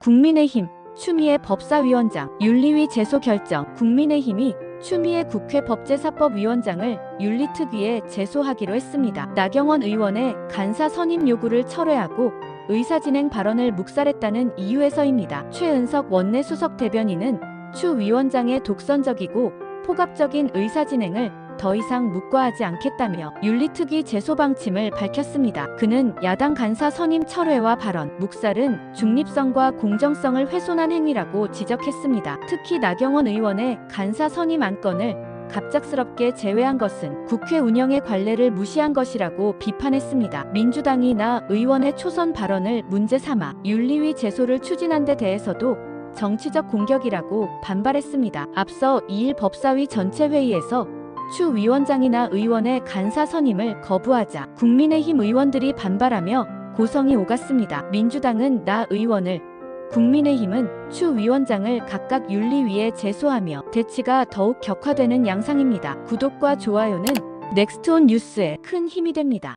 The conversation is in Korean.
국민의힘 추미애 법사위원장 윤리위 제소 결정 국민의힘이 추미애 국회 법제사법위원장을 윤리특위에 제소하기로 했습니다. 나경원 의원의 간사 선임 요구를 철회하고 의사진행 발언을 묵살했다는 이유에서입니다. 최은석 원내수석 대변인은 추 위원장의 독선적이고 포갑적인 의사진행을 더 이상 묵과하지 않겠다며 윤리특위 제소 방침을 밝혔습니다. 그는 야당 간사 선임 철회와 발언, 묵살은 중립성과 공정성을 훼손한 행위라고 지적했습니다. 특히 나경원 의원의 간사 선임 안건을 갑작스럽게 제외한 것은 국회 운영의 관례를 무시한 것이라고 비판했습니다. 민주당이 나 의원의 초선 발언을 문제 삼아 윤리위 제소를 추진한 데 대해서도 정치적 공격이라고 반발했습니다. 앞서 2일 법사위 전체 회의에서 추 위원장이나 의원의 간사 선임을 거부하자 국민의힘 의원들이 반발하며 고성이 오갔습니다. 민주당은 나 의원을 국민의힘은 추 위원장을 각각 윤리위에 제소하며 대치가 더욱 격화되는 양상입니다. 구독과 좋아요는 넥스트온 뉴스에 큰 힘이 됩니다.